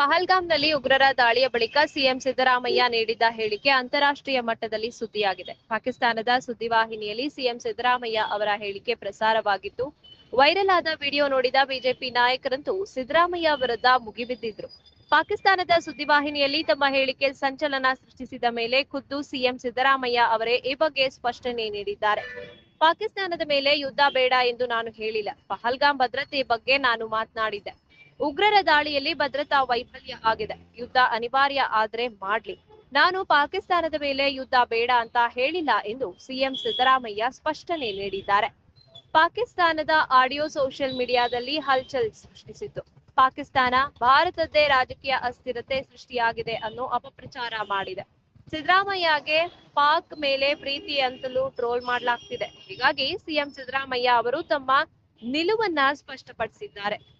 ಪಹಲ್ಗಾಮ್ನಲ್ಲಿ ಉಗ್ರರ ದಾಳಿಯ ಬಳಿಕ ಸಿಎಂ ಸಿದ್ದರಾಮಯ್ಯ ನೀಡಿದ್ದ ಹೇಳಿಕೆ ಅಂತಾರಾಷ್ಟ್ರೀಯ ಮಟ್ಟದಲ್ಲಿ ಸುದ್ದಿಯಾಗಿದೆ. ಪಾಕಿಸ್ತಾನದ ಸುದ್ದಿವಾಹಿನಿಯಲ್ಲಿ ಸಿಎಂ ಸಿದ್ದರಾಮಯ್ಯ ಅವರ ಹೇಳಿಕೆ ಪ್ರಸಾರವಾಗಿದ್ದು ವೈರಲ್ ಆದ ವಿಡಿಯೋ ನೋಡಿದ ಬಿಜೆಪಿ ನಾಯಕರಂತೂ ಸಿದ್ದರಾಮಯ್ಯ ವಿರುದ್ಧ ಮುಗಿಬಿದ್ದಿದ್ರು. ಪಾಕಿಸ್ತಾನದ ಸುದ್ದಿವಾಹಿನಿಯಲ್ಲಿ ತಮ್ಮ ಹೇಳಿಕೆ ಸಂಚಲನ ಸೃಷ್ಟಿಸಿದ ಮೇಲೆ ಖುದ್ದು ಸಿಎಂ ಸಿದ್ದರಾಮಯ್ಯ ಅವರೇ ಈ ಬಗ್ಗೆ ಸ್ಪಷ್ಟನೆ ನೀಡಿದ್ದಾರೆ. ಪಾಕಿಸ್ತಾನದ ಮೇಲೆ ಯುದ್ಧ ಬೇಡ ಎಂದು ನಾನು ಹೇಳಿಲ್ಲ. ಪಹಲ್ಗಾಮ್ ಭದ್ರತೆ ಬಗ್ಗೆ ನಾನು ಮಾತನಾಡಿದ್ದೆ. ಉಗ್ರರ ದಾಳಿಯಲ್ಲಿ ಭದ್ರತಾ ವೈಫಲ್ಯ ಆಗಿದೆ. ಯುದ್ಧ ಅನಿವಾರ್ಯ ಆದ್ರೆ ಮಾಡ್ಲಿ. ನಾನು ಪಾಕಿಸ್ತಾನದ ಮೇಲೆ ಯುದ್ಧ ಬೇಡ ಅಂತ ಹೇಳಿಲ್ಲ ಎಂದು ಸಿಎಂ ಸಿದ್ದರಾಮಯ್ಯ ಸ್ಪಷ್ಟನೆ ನೀಡಿದ್ದಾರೆ. ಪಾಕಿಸ್ತಾನದ ಆಡಿಯೋ ಸೋಷಿಯಲ್ ಮೀಡಿಯಾದಲ್ಲಿ ಹಲ್ಚಲ್ ಸೃಷ್ಟಿಸಿತ್ತು. ಪಾಕಿಸ್ತಾನ ಭಾರತದ್ದೇ ರಾಜಕೀಯ ಅಸ್ಥಿರತೆ ಸೃಷ್ಟಿಯಾಗಿದೆ ಅನ್ನೋ ಅಪಪ್ರಚಾರ ಮಾಡಿದೆ. ಸಿದ್ದರಾಮಯ್ಯಗೆ ಪಾಕ್ ಮೇಲೆ ಪ್ರೀತಿ ಅಂತಲೂ ಟ್ರೋಲ್ ಮಾಡಲಾಗ್ತಿದೆ. ಹೀಗಾಗಿ ಸಿಎಂ ಸಿದ್ದರಾಮಯ್ಯ ಅವರು ತಮ್ಮ ನಿಲುವನ್ನ ಸ್ಪಷ್ಟಪಡಿಸಿದ್ದಾರೆ.